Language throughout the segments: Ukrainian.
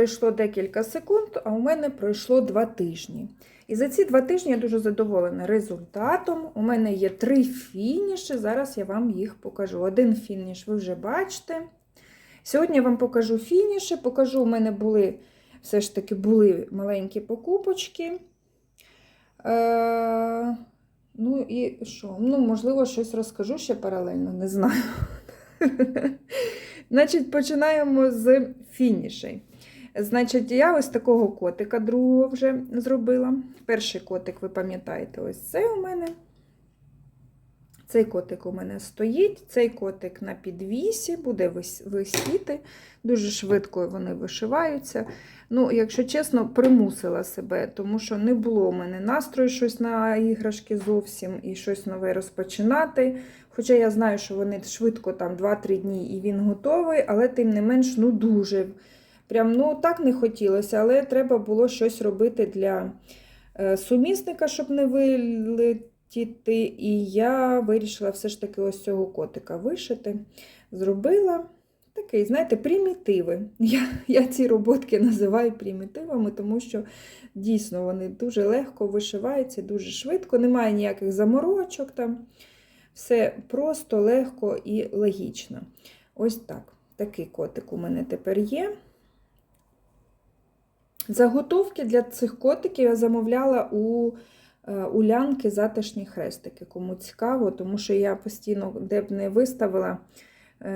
пройшло декілька секунд, а у мене пройшло два тижні. І за ці два тижні я дуже задоволена результатом. У мене є три фініші. Зараз я вам їх покажу. Один фініш ви вже бачите. Сьогодні я вам покажу фініші. Покажу, у мене були все ж таки були маленькі покупочки. Е, ну і що? Ну, можливо, щось розкажу ще паралельно, не знаю. Значить, починаємо з фінішей. Значить, я ось такого котика другого вже зробила. Перший котик, ви пам'ятаєте, ось це у мене. Цей котик у мене стоїть, цей котик на підвісі, буде висіти. Дуже швидко вони вишиваються. Ну, якщо чесно, примусила себе, тому що не було у мене настрою щось на іграшки зовсім і щось нове розпочинати. Хоча я знаю, що вони швидко, там 2-3 дні і він готовий, але тим не менш, ну дуже. Прям ну так не хотілося, але треба було щось робити для е, сумісника, щоб не вилетіти. І я вирішила все ж таки ось цього котика вишити. Зробила такий, знаєте, примітиви. Я, я ці роботки називаю примітивами, тому що дійсно вони дуже легко вишиваються, дуже швидко, немає ніяких заморочок там. Все просто, легко і логічно. Ось так. Такий котик у мене тепер є. Заготовки для цих котиків я замовляла у Улянки затишні хрестики. Кому цікаво, тому що я постійно, де б не виставила,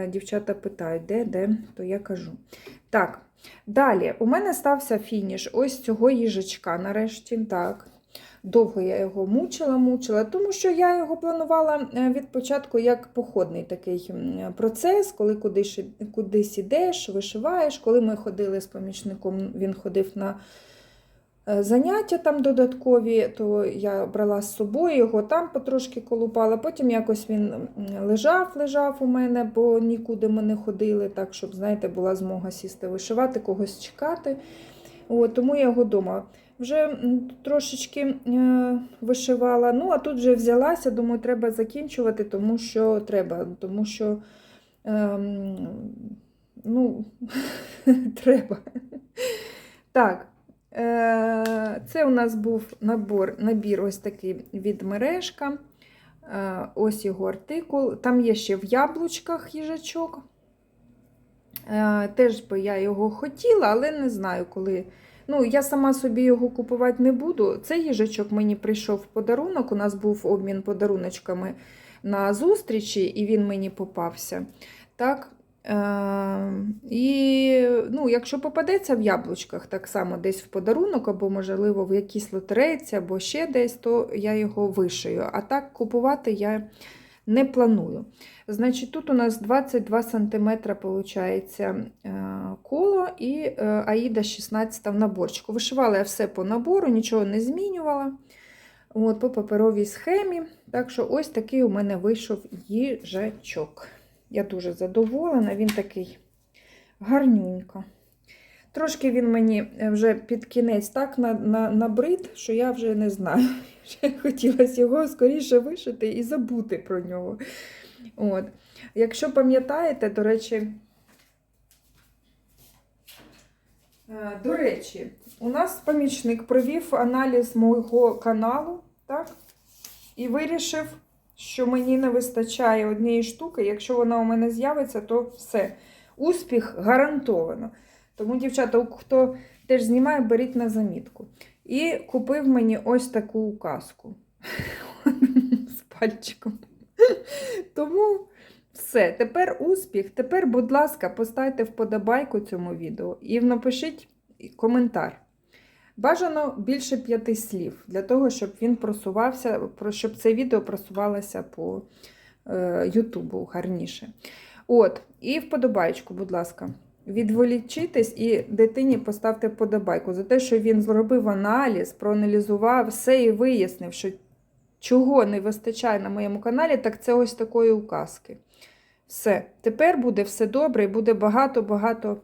дівчата питають, де, де, то я кажу. Так, далі, у мене стався фініш ось цього їжачка, нарешті. так. Довго я його мучила, мучила, тому що я його планувала від початку як походний такий процес, коли кудись, кудись ідеш, вишиваєш. Коли ми ходили з помічником, він ходив на заняття там додаткові, то я брала з собою його там потрошки колупала. Потім якось він лежав, лежав у мене, бо нікуди ми не ходили, так, щоб, знаєте, була змога сісти вишивати, когось чекати. От, Тому я його вдома вже трошечки е, вишивала. Ну, а тут вже взялася, думаю, треба закінчувати, тому що треба, тому що ем, ну, треба. Так, е, це у нас був набор, набір ось такий від мережка. Е, ось його артикул. Там є ще в яблучках їжачок. Е, теж би я його хотіла, але не знаю, коли. Ну, я сама собі його купувати не буду. Цей їжачок мені прийшов в подарунок. У нас був обмін подаруночками на зустрічі, і він мені попався. Так? Е, І ну, якщо попадеться в яблучках, так само десь в подарунок, або, можливо, в якійсь лотерейці, або ще десь, то я його вишию. А так купувати я не планую. Значить, тут у нас 22 см виходить, коло і е, Аїда 16 в наборчику. Вишивала я все по набору, нічого не змінювала. От, По паперовій схемі. Так що ось такий у мене вийшов їжачок. Я дуже задоволена, він такий гарненько. Трошки він мені вже під кінець так набрид, що я вже не знаю. Хотілося його скоріше вишити і забути про нього. От. Якщо пам'ятаєте, до речі, е, до речі, у нас помічник провів аналіз мого каналу, так? І вирішив, що мені не вистачає однієї штуки. Якщо вона у мене з'явиться, то все. Успіх гарантовано. Тому, дівчата, хто теж знімає, беріть на замітку. І купив мені ось таку указку з пальчиком. Тому все, тепер успіх. Тепер, будь ласка, поставте вподобайку цьому відео і напишіть коментар. Бажано більше п'яти слів, для того, щоб він просувався, щоб це відео просувалося по е, Ютубу гарніше. От, і вподобайку, будь ласка. Відволічитись і дитині поставте вподобайку за те, що він зробив аналіз, проаналізував все і вияснив, що чого не вистачає на моєму каналі, так це ось такої указки. Все. Тепер буде все добре і буде багато-багато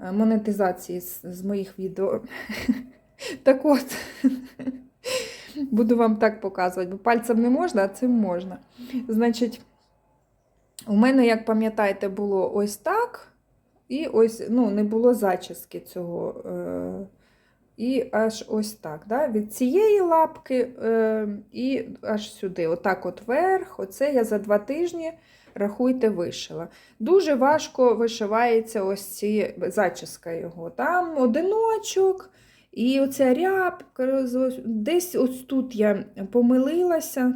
е, монетизації з, з моїх відео. Так от, буду вам так показувати, бо пальцем не можна, а цим можна. Значить, у мене, як пам'ятаєте, було ось так. І ось ну, не було зачіски цього. Е, і аж ось так. Да? Від цієї лапки е, і аж сюди. Отак от вверх. Оце я за два тижні, рахуйте, вишила. Дуже важко вишивається ось ці зачіска його. Там одиночок. І оця рябка, десь ось тут я помилилася,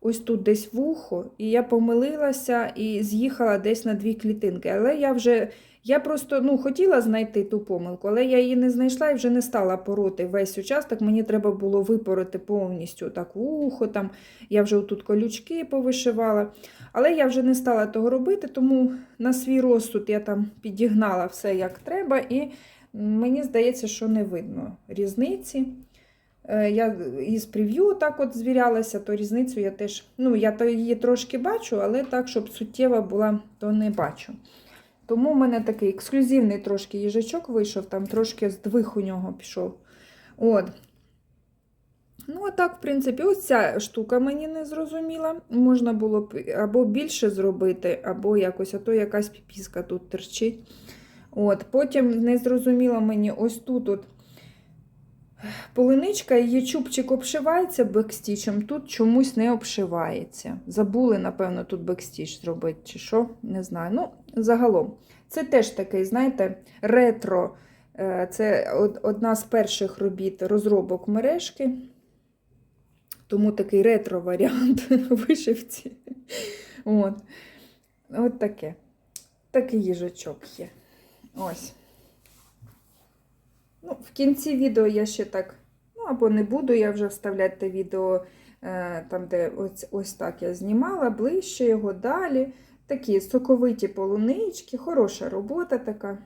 ось тут десь вухо, і я помилилася і з'їхала десь на дві клітинки. Але я вже, я просто ну, хотіла знайти ту помилку, але я її не знайшла і вже не стала пороти весь участок. Мені треба було випороти повністю так вухо, там, я вже тут колючки повишивала. Але я вже не стала того робити, тому на свій розсуд я там підігнала все як треба. і Мені здається, що не видно різниці. Е, Я із прев'ю так от звірялася, то різницю я теж, ну, я то її трошки бачу, але так, щоб суттєва була, то не бачу. Тому в мене такий ексклюзивний трошки їжачок вийшов, там трошки здвиг у нього пішов. От. Ну, а так, в принципі, ось ця штука мені не зрозуміла. Можна було б або більше зробити, або якось, а то якась піпіска тут терчить. От, Потім не зрозуміло мені ось тут от полиничка, її чубчик обшивається бекстічем, тут чомусь не обшивається. Забули, напевно, тут бекстіч зробити, чи що, не знаю. Ну, загалом, це теж такий, знаєте, ретро. Е, Це одна з перших робіт розробок мережки. Тому такий ретро-варіант вишивці. От. От таке. Такий їжачок є. Ось. Ну, В кінці відео я ще так, ну або не буду я вже вставляти те відео, е, там, де ось ось так я знімала, ближче його далі. Такі соковиті полунички, хороша робота така.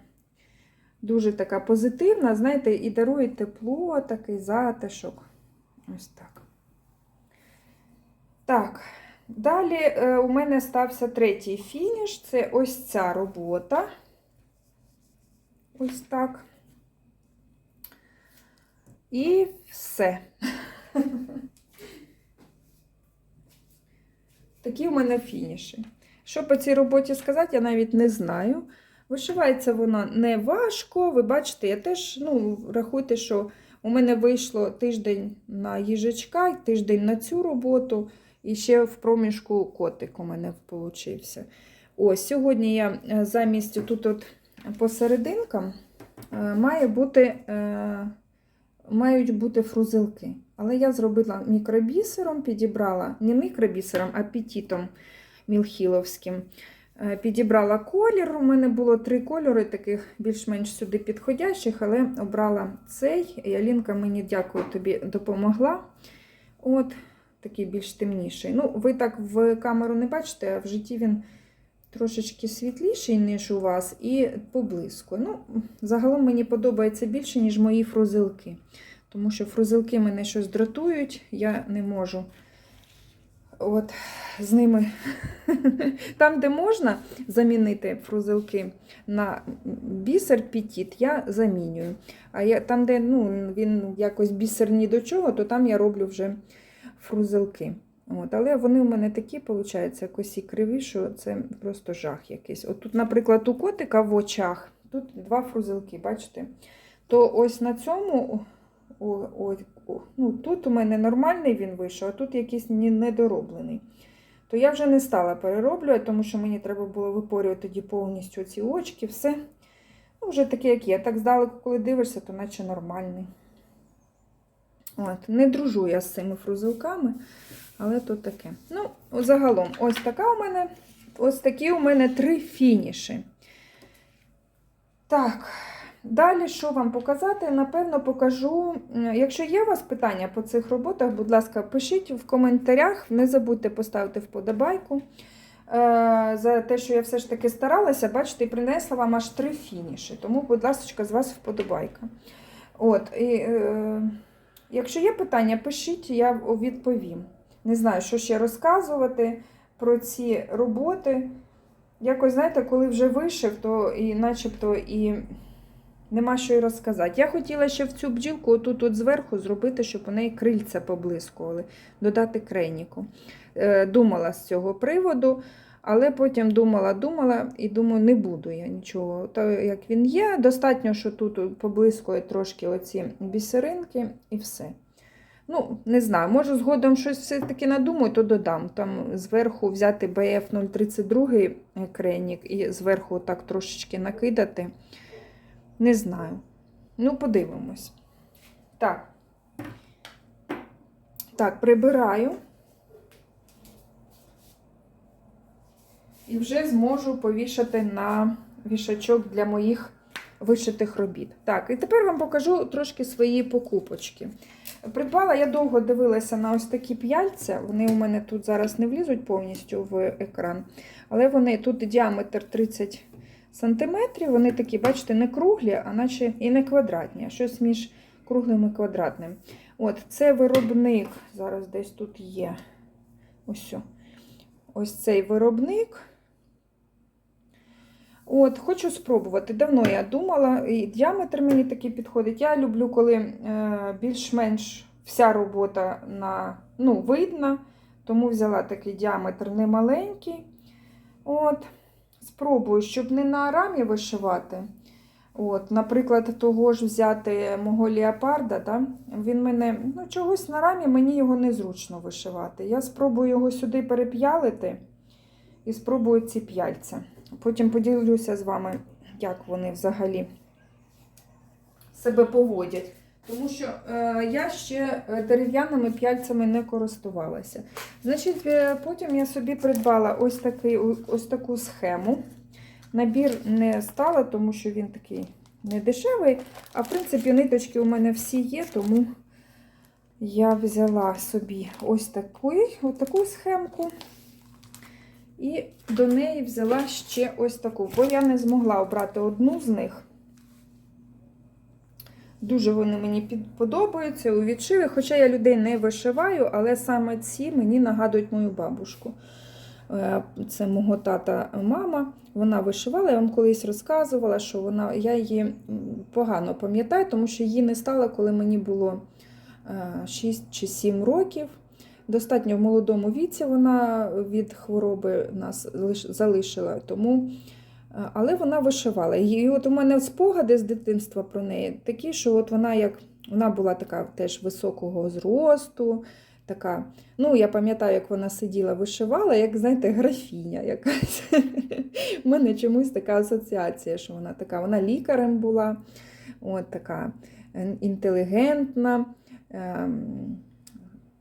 Дуже така позитивна, знаєте, і дарує тепло, такий затишок. Ось так. Так, далі е, у мене стався третій фініш це ось ця робота. Ось так. І все. Такі в мене фініші. Що по цій роботі сказати, я навіть не знаю. Вишивається вона не важко. Ви бачите, я теж, ну, рахуйте, що у мене вийшло тиждень на їжачка, тиждень на цю роботу, і ще в проміжку котик у мене получився. Ось, сьогодні я е, замість тут от посерединкам е, має бути, е, мають бути фрузилки. Але я зробила мікробісером, підібрала не мікробісером, а петітом мілхіловським. Е, підібрала колір. У мене було три кольори, таких більш-менш сюди підходящих, але обрала цей. І Алінка мені дякую тобі допомогла. От, такий більш темніший. Ну, ви так в камеру не бачите, а в житті він трошечки світліший, ніж у вас, і поблизько. Ну, Загалом мені подобається більше, ніж мої фрузилки. Тому що фрузилки мене щось дратують, я не можу. От, з ними. Там, де можна замінити фрузилки на бісер пітіт, я замінюю. А я, там, де ну, він якось бісер ні до чого, то там я роблю вже фрузилки. От, Але вони у мене такі, виходить, косі криві, що це просто жах якийсь. От тут, наприклад, у котика в очах, тут два фрузилки, бачите? То ось на цьому, о, о, о, ну, тут у мене нормальний він вийшов, а тут якийсь недороблений. То я вже не стала перероблювати, тому що мені треба було випорювати тоді повністю ці очки, все. Ну, Вже таке, як є. Так здалеку, коли дивишся, то наче нормальний. От, Не дружу я з цими фрузилками. Але то таке. Ну, загалом, ось така у мене, ось такі у мене три фініші. Так, далі, що вам показати? Напевно, покажу. Якщо є у вас питання по цих роботах, будь ласка, пишіть в коментарях. Не забудьте поставити вподобайку. Е, за те, що я все ж таки старалася, бачите, і принесла вам аж три фініші. Тому, будь ласка, з вас вподобайка. От, і, е, Якщо є питання, пишіть, я відповім. Не знаю, що ще розказувати про ці роботи. Якось, знаєте, коли вже вишив, то і начебто і Нема що й розказати. Я хотіла ще в цю бджілку отут от зверху зробити, щоб у неї крильця поблискували, додати крейніку. Е, Думала з цього приводу, але потім думала, думала і думаю, не буду я нічого. То як він є, достатньо, що тут поблискує трошки оці бісеринки і все. Ну, не знаю, може згодом щось все-таки надумаю, то додам. Там зверху взяти BF 032 крейнік і зверху так трошечки накидати. Не знаю. Ну, подивимось. Так. Так, прибираю. І вже зможу повішати на вішачок для моїх вишитих робіт. Так, і тепер вам покажу трошки свої покупочки. Придбала, я довго дивилася на ось такі п'яльця. Вони у мене тут зараз не влізуть повністю в екран. Але вони тут діаметр 30 сантиметрів. Вони такі, бачите, не круглі, а наче і не квадратні, а щось між круглим і квадратним. От, це виробник, зараз десь тут є. Ось. Ось цей виробник. От, хочу спробувати. Давно я думала, і діаметр мені такий підходить. Я люблю, коли е, більш-менш вся робота на, ну, видна, тому взяла такий діаметр немаленький. От, спробую, щоб не на рамі вишивати. От, Наприклад, того ж взяти мого леопарда, да? він мене ну, чогось на рамі мені його незручно вишивати. Я спробую його сюди переп'ялити і спробую ці п'яльця. Потім поділюся з вами, як вони взагалі себе поводять. Тому що е, я ще е, дерев'яними п'яльцями не користувалася. Значить, е, потім я собі придбала ось, такий, ось таку схему. Набір не стала, тому що він такий не дешевий. А в принципі, ниточки у мене всі є, тому я взяла собі ось таку, ось таку схемку. І до неї взяла ще ось таку, бо я не змогла обрати одну з них. Дуже вони мені подобаються у відшиві, хоча я людей не вишиваю, але саме ці мені нагадують мою бабушку. Е, Це мого тата мама. Вона вишивала, я вам колись розказувала, що вона, я її погано пам'ятаю, тому що її не стало, коли мені було 6 чи 7 років. Достатньо в молодому віці вона від хвороби нас залишила, тому, але вона вишивала. І от у мене спогади з дитинства про неї такі, що от вона як вона була така теж високого зросту. Така, ну, Я пам'ятаю, як вона сиділа, вишивала, як, знаєте, графіня якась. У мене чомусь така асоціація, що вона така, вона лікарем була, от така інтелігентна. Ем,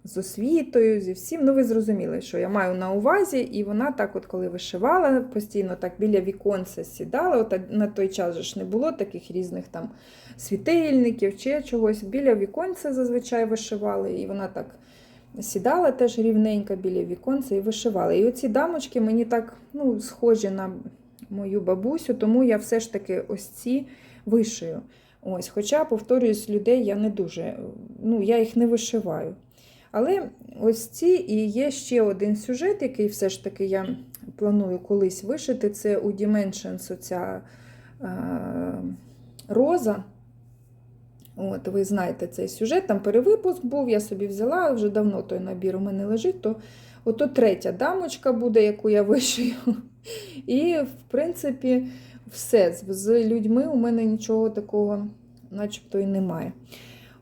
з освітою, зі всім. Ну, ви зрозуміли, що я маю на увазі, і вона так, от коли вишивала, постійно так біля віконця сідала. От На той час ж не було таких різних там світильників чи чогось. Біля віконця зазвичай вишивали, і вона так сідала теж рівненько біля віконця і вишивала. І оці дамочки мені так ну, схожі на мою бабусю, тому я все ж таки ось ці вишию. Ось, Хоча, повторююсь, людей я не дуже, ну, я їх не вишиваю. Але ось ці і є ще один сюжет, який все ж таки я планую колись вишити. Це у Dimensions оця е, роза. От, Ви знаєте цей сюжет, там перевипуск був, я собі взяла, вже давно той набір у мене лежить, то ото третя дамочка буде, яку я вишию. І, в принципі, все. З людьми у мене нічого такого, начебто, і немає.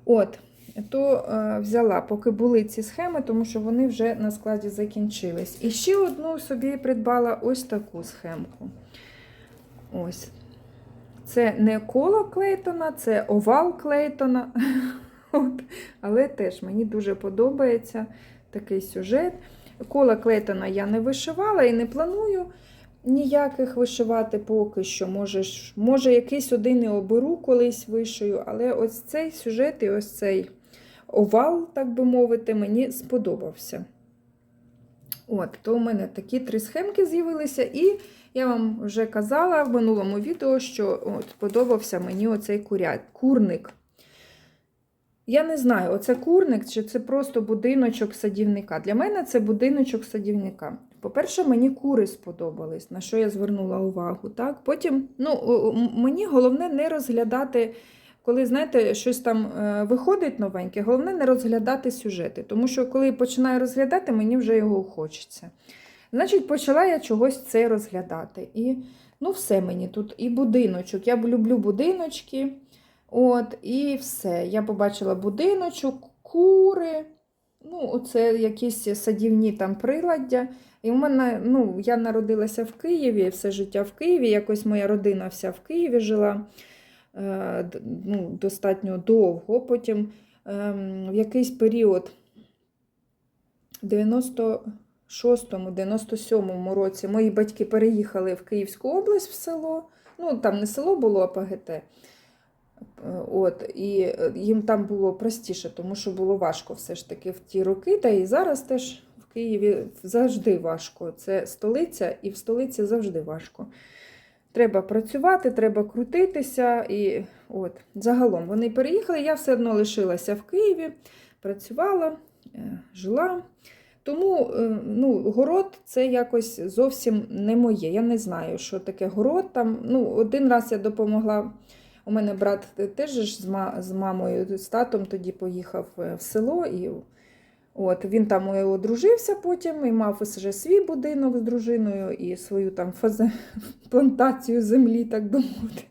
От то е, взяла, поки були ці схеми, тому що вони вже на складі закінчились. І ще одну собі придбала ось таку схемку. Ось. Це не коло Клейтона, це овал Клейтона. От. Але теж мені дуже подобається такий сюжет. Кола Клейтона я не вишивала і не планую ніяких вишивати поки що. Може, може якийсь один і оберу колись вишию, але ось цей сюжет і ось цей овал, так би мовити, мені сподобався. От, то у мене такі три схемки з'явилися, і я вам вже казала в минулому відео, що от, подобався мені оцей куря... курник. Я не знаю, оце курник чи це просто будиночок садівника. Для мене це будиночок садівника. По-перше, мені кури сподобались, на що я звернула увагу. Так? Потім, ну, мені головне не розглядати, коли, знаєте, щось там е, виходить новеньке, головне не розглядати сюжети. Тому що, коли починаю розглядати, мені вже його хочеться. Значить, почала я чогось це розглядати. І ну, все мені тут і будиночок. Я люблю будиночки. От, і все. Я побачила будиночок, кури. Ну, оце якісь садівні там приладдя. І в мене, ну, я народилася в Києві, все життя в Києві. Якось моя родина вся в Києві жила ну, достатньо довго. Потім ем, в якийсь період, в 96-му, 97-му році, мої батьки переїхали в Київську область в село. Ну, там не село було, а ПГТ. Е, От, і е, їм там було простіше, тому що було важко все ж таки в ті роки, та і зараз теж в Києві завжди важко. Це столиця, і в столиці завжди важко. Треба працювати, треба крутитися. І от, загалом вони переїхали, я все одно лишилася в Києві, працювала, е, жила. Тому е, ну, город це якось зовсім не моє. Я не знаю, що таке город. Там, ну, один раз я допомогла. У мене брат теж з мамою, з татом тоді поїхав е, в село. І от, він там і одружився потім і мав вже свій будинок з дружиною і свою там фазе... плантацію землі, так би мовити.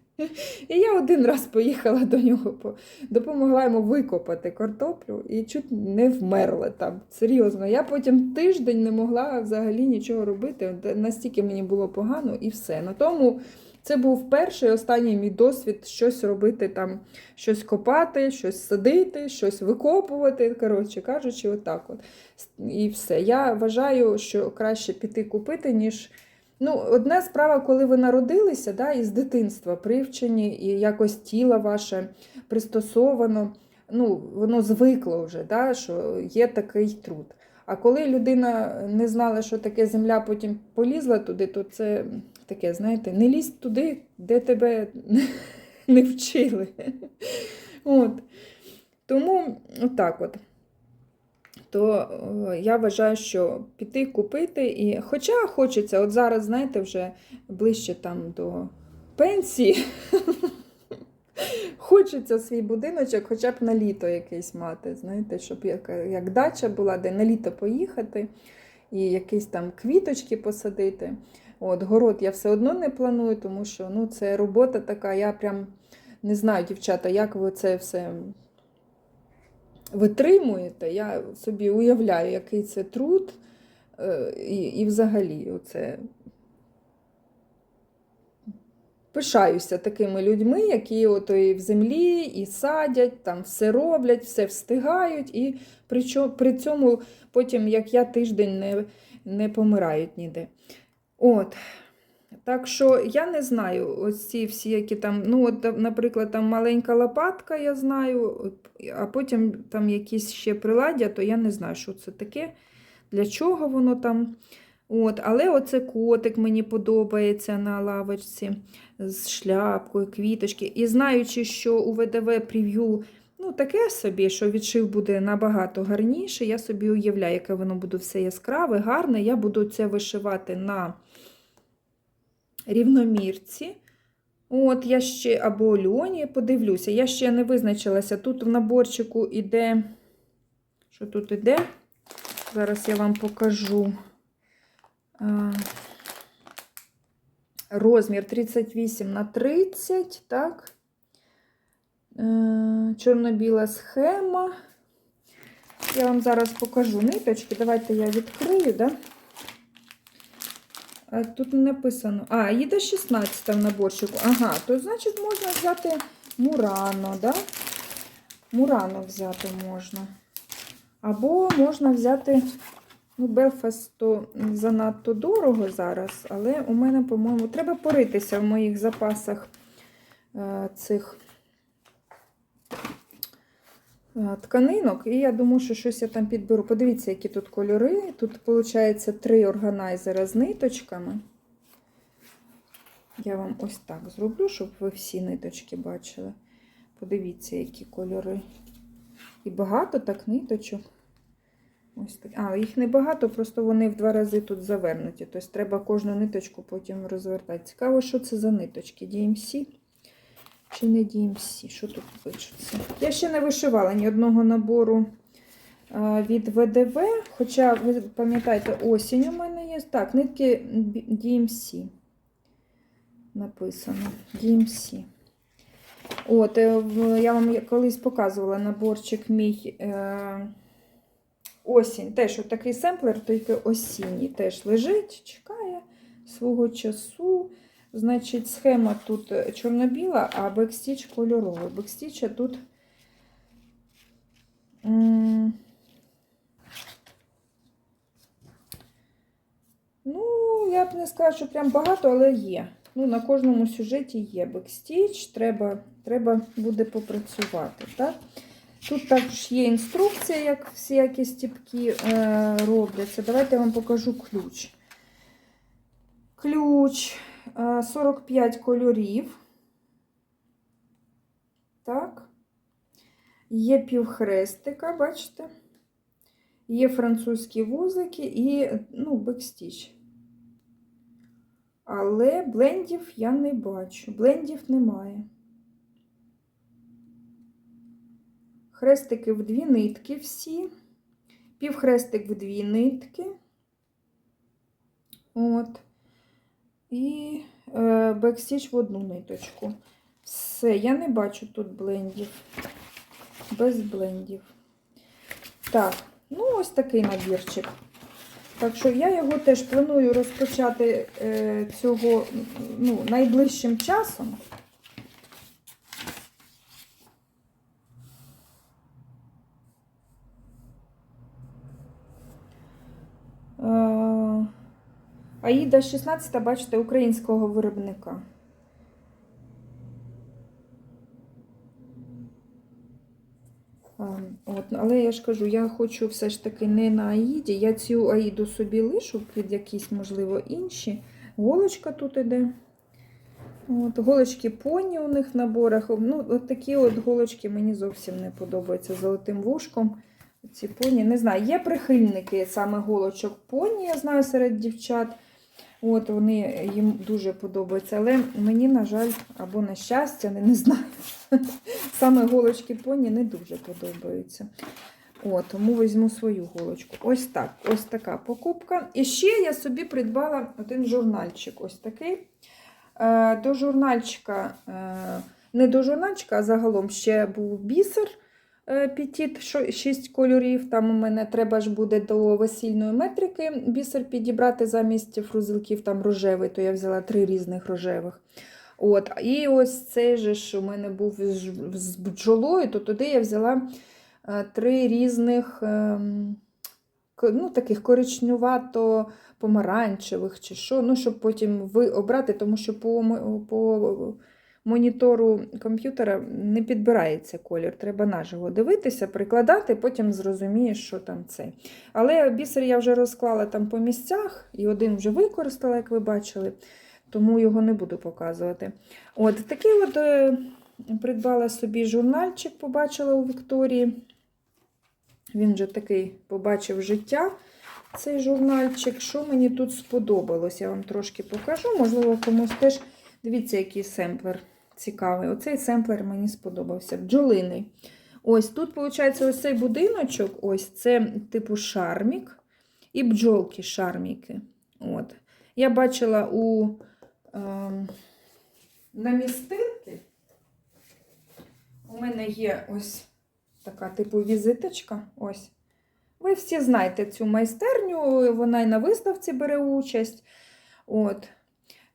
І я один раз поїхала до нього, допомогла йому викопати картоплю і чуть не вмерла там. Серйозно. Я потім тиждень не могла взагалі нічого робити. Настільки мені було погано і все. На тому це був перший і останній мій досвід щось робити там, щось копати, щось садити, щось викопувати. Коротше кажучи, отак от. І все. Я вважаю, що краще піти купити, ніж. Ну, одна справа, коли ви народилися, да, із дитинства привчені, і якось тіло ваше пристосовано, ну, воно звикло вже, да, що є такий труд. А коли людина не знала, що таке земля, потім полізла туди, то це таке, знаєте, не лізь туди, де тебе не вчили. От. Тому отак от. То е, я вважаю, що піти купити і. Хоча хочеться, от зараз, знаєте, вже ближче там до пенсії. Хочеться свій будиночок, хоча б на літо якийсь мати, знаєте, щоб як, як дача була, де на літо поїхати і якісь там квіточки посадити. От, город я все одно не планую, тому що ну, це робота така. Я прям не знаю, дівчата, як ви це все витримуєте. Я собі уявляю, який це труд. е, І, і взагалі, оце пишаюся такими людьми, які ото і в землі, і садять, там все роблять, все встигають, і при цьому потім, як я, тиждень не, не помирають ніде. От. Так що я не знаю, ось ці всі, які там, ну, от, наприклад, там маленька лопатка, я знаю, а потім там якісь ще приладдя, то я не знаю, що це таке, для чого воно там. От, але оце котик мені подобається на лавочці з шляпкою, квіточки. І знаючи, що у ВДВ прев'ю ну, таке собі, що відшив буде набагато гарніше, я собі уявляю, яке воно буде все яскраве, гарне. Я буду це вишивати на рівномірці. От, я ще або льоні, подивлюся. Я ще не визначилася. Тут в наборчику іде. Що тут іде? Зараз я вам покажу. Розмір 38 на 30, так. Е, Чорно-біла схема. Я вам зараз покажу ниточки. Давайте я відкрию, да? Тут не написано. А, їде 16 в наборчику. Ага, то значить можна взяти Мурано, да? Мурано взяти можна. Або можна взяти, ну, Белфаст то занадто дорого зараз, але у мене, по-моєму, треба поритися в моїх запасах е, цих е, тканинок. І я думаю, що щось я там підберу. Подивіться, які тут кольори. Тут, виходить, три органайзера з ниточками. Я вам ось так зроблю, щоб ви всі ниточки бачили. Подивіться, які кольори. І багато так ниточок. Ось так. А, їх небагато, просто вони в два рази тут завернуті. Тобто треба кожну ниточку потім розвертати. Цікаво, що це за ниточки? DMC чи не DMC? Що тут пишеться? Я ще не вишивала ні одного набору від ВДВ. Хоча, ви пам'ятаєте, осінь у мене є. Так, нитки DMC. Написано. DMC. От, е, я вам колись показувала наборчик мій. Е осінь. Теж такий семплер, тільки осінній теж лежить, чекає свого часу. Значить, схема тут е, чорно-біла, а бекстіч кольоровий. Бекстіча тут. Ну, я б не сказала, що прям багато, але є. Ну, на кожному сюжеті є бекстіч, треба, треба буде попрацювати. Так? Тут також є інструкція, як всякі стіпки е, робляться. Давайте я вам покажу ключ. Ключ 45 кольорів. Так. Є півхрестика, бачите? Є французькі вузики і ну, бекстіч. Але блендів я не бачу. Блендів немає. Хрестики в дві нитки всі. Півхрестик в дві нитки. От. І бексіч бекстіч в одну ниточку. Все, я не бачу тут блендів. Без блендів. Так, ну ось такий набірчик. Так що я його теж планую розпочати е, цього ну, найближчим часом. Аїда 16, бачите, українського виробника. От, але я ж кажу, я хочу все ж таки не на Аїді. Я цю Аїду собі лишу під якісь, можливо, інші. Голочка тут іде. От, голочки поні у них в наборах. Ну, от такі от голочки мені зовсім не подобаються золотим вушком. Ці поні, не знаю, є прихильники саме голочок поні, я знаю серед дівчат. От вони їм дуже подобаються. Але мені, на жаль, або на щастя, не, не знаю. Саме голочки поні не дуже подобаються. От, тому візьму свою голочку. Ось так, ось така покупка. І ще я собі придбала один журнальчик. Ось такий. Е, До журнальчика, е, не до журнальчика, а загалом ще був бісер. Е, Петіт, 6 кольорів. Там у мене треба ж буде до весільної метрики бісер підібрати замість фрузилків там рожевий, то я взяла три різних рожевих. От, І ось цей же ж у мене був з бджолою, то туди я взяла е, три різних ем, ну, таких коричневато-помаранчевих чи що, ну, щоб потім ви обрати, тому що по, по монітору комп'ютера не підбирається колір. Треба наживо дивитися, прикладати, потім зрозумієш, що там цей. Але бісер я вже розклала там по місцях, і один вже використала, як ви бачили, тому його не буду показувати. От такий от е, придбала собі журнальчик, побачила у Вікторії. Він вже такий побачив життя. Цей журнальчик, що мені тут сподобалось, я вам трошки покажу. Можливо, комусь теж дивіться, який семплер цікавий. Оцей семплер мені сподобався. Бджолиний. Ось тут, виходить, ось цей будиночок, ось це типу шармік і бджолки шарміки. От. Я бачила у ем, намістинки. У мене є ось така типу візиточка. Ось. Ви всі знаєте цю майстерню, вона і на виставці бере участь. От.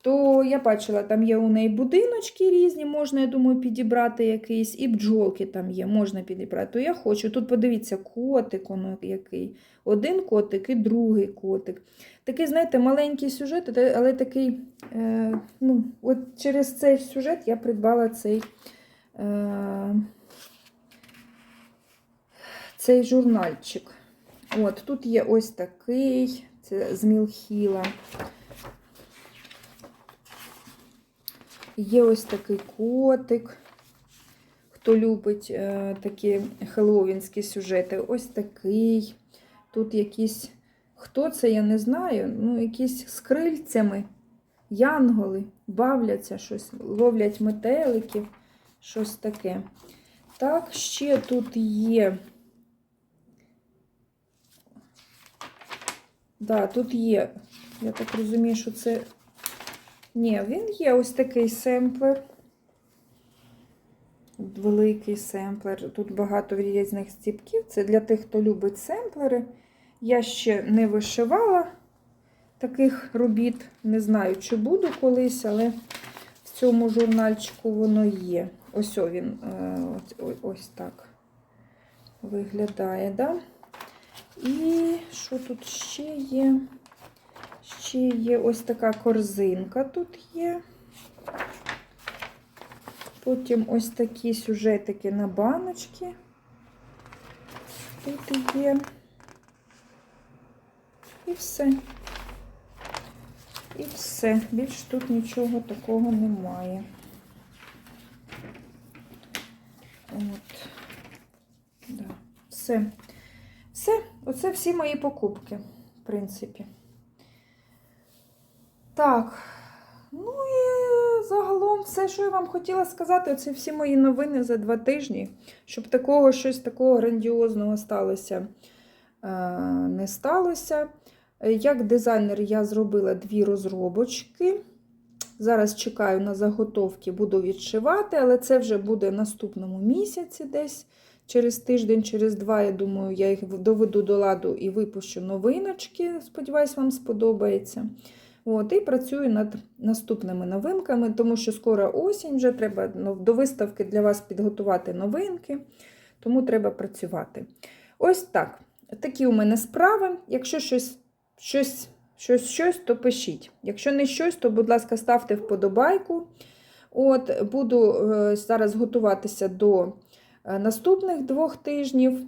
То я бачила, там є у неї будиночки різні, можна, я думаю, підібрати якийсь, і бджолки там є, можна підібрати. То я хочу. Тут подивіться, котик воно який. Один котик і другий котик. Такий, знаєте, маленький сюжет, але такий, е, ну, от через цей сюжет я придбала цей. Е, цей журнальчик. От, тут є ось такий, це з Мілхіла. Є ось такий котик. Хто любить е, такі хеллоуінські сюжети, ось такий. Тут якісь, хто це, я не знаю, ну, якісь з крильцями, янголи, бавляться щось, ловлять метеликів, щось таке. Так, ще тут є. Да, тут є, я так розумію, що це. Ні, він є ось такий семплер. Великий семплер. Тут багато різних стіпків. Це для тих, хто любить семплери. Я ще не вишивала таких робіт. Не знаю, чи буду колись, але в цьому журнальчику воно є. Ось він е, ось, ось так виглядає. Да? І що тут ще є? Ще є ось така корзинка тут є. Потім ось такі сюжетики на баночки. Тут є. І все. І все. Більш тут нічого такого немає. От. Да. Все. Все, оце всі мої покупки, в принципі. Так, ну і загалом все, що я вам хотіла сказати, це всі мої новини за два тижні, щоб такого щось такого грандіозного сталося, е, не сталося. Е, Як дизайнер я зробила дві розробочки. Зараз чекаю на заготовки, буду відшивати, але це вже буде наступному місяці десь. Через тиждень, через два, я думаю, я їх доведу до ладу і випущу новиночки. Сподіваюсь, вам сподобається. От, І працюю над наступними новинками, тому що скоро осінь, вже треба ну, до виставки для вас підготувати новинки, тому треба працювати. Ось так. Такі у мене справи. Якщо щось, щось, щось, щось, то пишіть. Якщо не щось, то, будь ласка, ставте вподобайку. От, Буду е, зараз готуватися до е, наступних двох тижнів.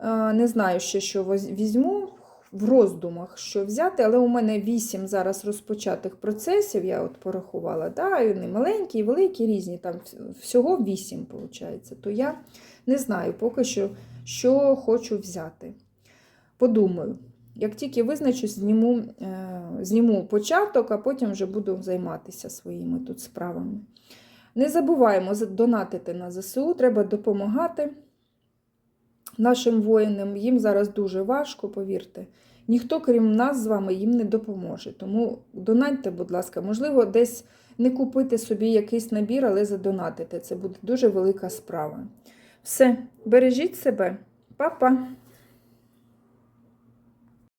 Е, Не знаю ще, що візьму в роздумах, що взяти, але у мене вісім зараз розпочатих процесів, я от порахувала. Да, і вони маленькі, і великі, різні, там всього вісім, виходить. То я не знаю поки що, що хочу взяти. Подумаю. Як тільки визначусь, зніму, е, зніму початок, а потім вже буду займатися своїми тут справами. Не забуваємо донатити на ЗСУ, треба допомагати нашим воїнам. Їм зараз дуже важко, повірте. Ніхто, крім нас з вами, їм не допоможе. Тому донатьте, будь ласка, можливо, десь не купити собі якийсь набір, але задонатите. Це буде дуже велика справа. Все, бережіть себе, Па-па!